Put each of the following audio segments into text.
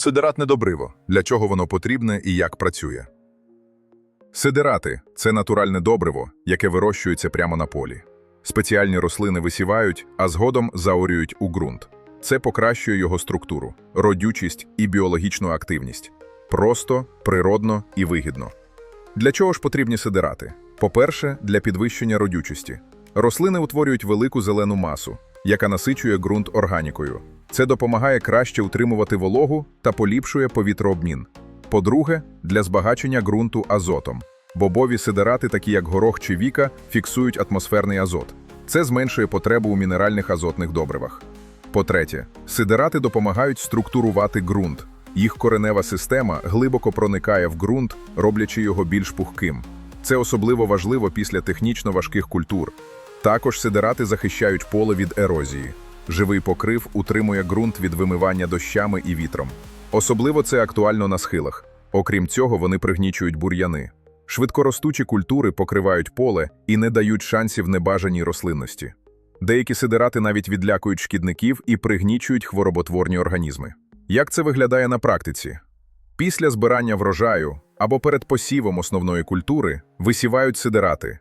Сидератне добриво. Для чого воно потрібне і як працює? Сидерати це натуральне добриво, яке вирощується прямо на полі. Спеціальні рослини висівають, а згодом заорюють у ґрунт. Це покращує його структуру, родючість і біологічну активність. Просто, природно і вигідно. Для чого ж потрібні сидерати? По-перше, для підвищення родючості. Рослини утворюють велику зелену масу, яка насичує ґрунт органікою. Це допомагає краще утримувати вологу та поліпшує повітрообмін. По-друге, для збагачення ґрунту азотом. Бобові сидерати, такі як горох чи віка, фіксують атмосферний азот. Це зменшує потребу у мінеральних азотних добривах. По-третє, сидерати допомагають структурувати ґрунт. Їх коренева система глибоко проникає в ґрунт, роблячи його більш пухким. Це особливо важливо після технічно важких культур. Також сидерати захищають поле від ерозії. Живий покрив утримує ґрунт від вимивання дощами і вітром. Особливо це актуально на схилах. Окрім цього, вони пригнічують бур'яни. Швидкоростучі культури покривають поле і не дають шансів небажаній рослинності. Деякі сидерати навіть відлякують шкідників і пригнічують хвороботворні організми. Як це виглядає на практиці? Після збирання врожаю або перед посівом основної культури висівають сидерати.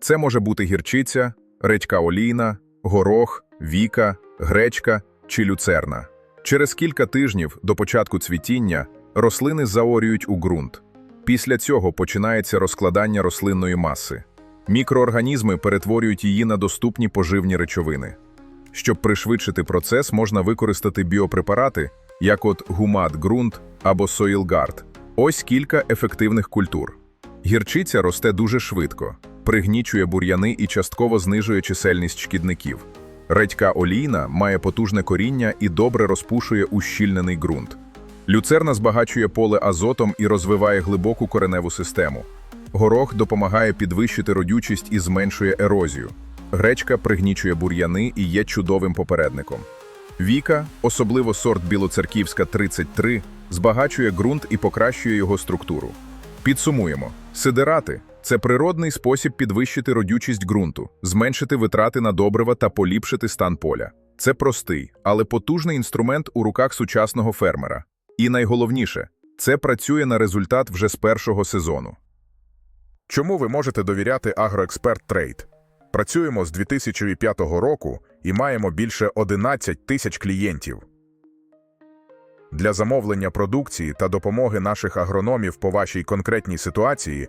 Це може бути гірчиця, редька олійна, горох, віка, гречка чи люцерна. Через кілька тижнів до початку цвітіння рослини заорюють у ґрунт. Після цього починається розкладання рослинної маси. Мікроорганізми перетворюють її на доступні поживні речовини. Щоб пришвидшити процес, можна використати біопрепарати, як от гумат ґрунт або соїлгард. Ось кілька ефективних культур. Гірчиця росте дуже швидко, пригнічує бур'яни і частково знижує чисельність шкідників. Редька олійна має потужне коріння і добре розпушує ущільнений ґрунт. Люцерна збагачує поле азотом і розвиває глибоку кореневу систему. Горох допомагає підвищити родючість і зменшує ерозію. Гречка пригнічує бур'яни і є чудовим попередником. Віка, особливо сорт білоцерківська 33, збагачує ґрунт і покращує його структуру. Підсумуємо: сидерати це природний спосіб підвищити родючість ґрунту, зменшити витрати на добрива та поліпшити стан поля. Це простий, але потужний інструмент у руках сучасного фермера. І найголовніше, це працює на результат вже з першого сезону. Чому ви можете довіряти Агроексперт Трейд? Працюємо з 2005 року і маємо більше 11 тисяч клієнтів. Для замовлення продукції та допомоги наших агрономів по вашій конкретній ситуації